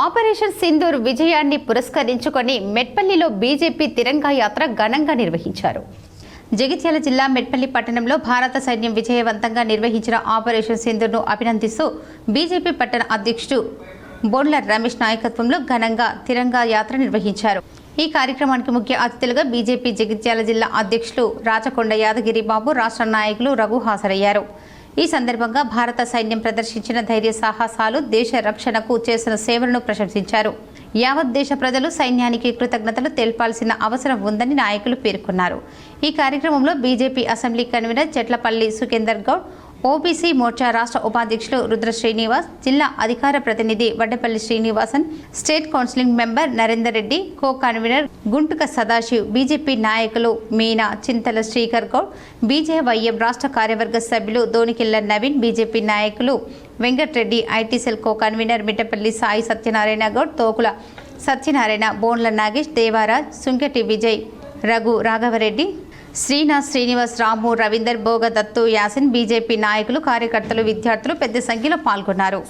Operation Sindoor విజయాన్ని పురస్కరించుకొని మెట్పల్లిలో BJP తిరంగా యాత్ర ఘనంగా నిర్వహించారు. జగిత్యాల జిల్లా మెట్పల్లి పట్టణంలో భారత సైన్యం విజయవంతంగా నిర్వహించిన ఆపరేషన్ సింధూర్ను అభినందిస్తూ బీజేపీ పట్టణ అధ్యక్షుడు బోన్ల రమేష్ నాయకత్వంలో ఘనంగా తిరంగా యాత్ర నిర్వహించారు. ఈ కార్యక్రమానికి ముఖ్య అతిథులుగా బీజేపీ జగిత్యాల జిల్లా అధ్యక్షులు రాచకొండ యాదగిరి బాబు రాష్ట్ర నాయకులు రఘు హాజరయ్యారు. ఈ సందర్భంగా భారత సైన్యం ప్రదర్శించిన ధైర్య సాహసాలు దేశ రక్షణకు చేసిన సేవలను ప్రశంసించారు. యావత్ దేశ ప్రజలు సైన్యానికి కృతజ్ఞతలు తెలపాల్సిన అవసరం ఉందని నాయకులు పేర్కొన్నారు. ఈ కార్యక్రమంలో BJP assembly convener Chetlapalli Sukhender Goud OBC Morcha రాష్ట్ర ఉపాధ్యక్షులు రుద్ర శ్రీనివాస్ జిల్లా అధికార ప్రతినిధి Vaddapalli Srinivasan state counselling member Narender Reddy co convener Guntuka Sadashiv BJP నాయకులు మీనా చింతల శ్రీకర్ గౌడ్ బీజేవైఎం రాష్ట్ర కార్యవర్గ సభ్యులు దోనికిల్ల నవీన్ బీజేపీ నాయకులు Venkatreddy IT cell co convener Mittapalli Sai Satyanarayana Goud Tokula Satyanarayana Bonla Nagesh Devaraj Sunketi Vijay Raghu Raghavareddy Srinath Srinivas Ramu Ravinder Bhoga Dattu Yasin BJP నాయకులు కార్యకర్తలు విద్యార్థులు పెద్ద సంఖ్యలో పాల్గొన్నారు.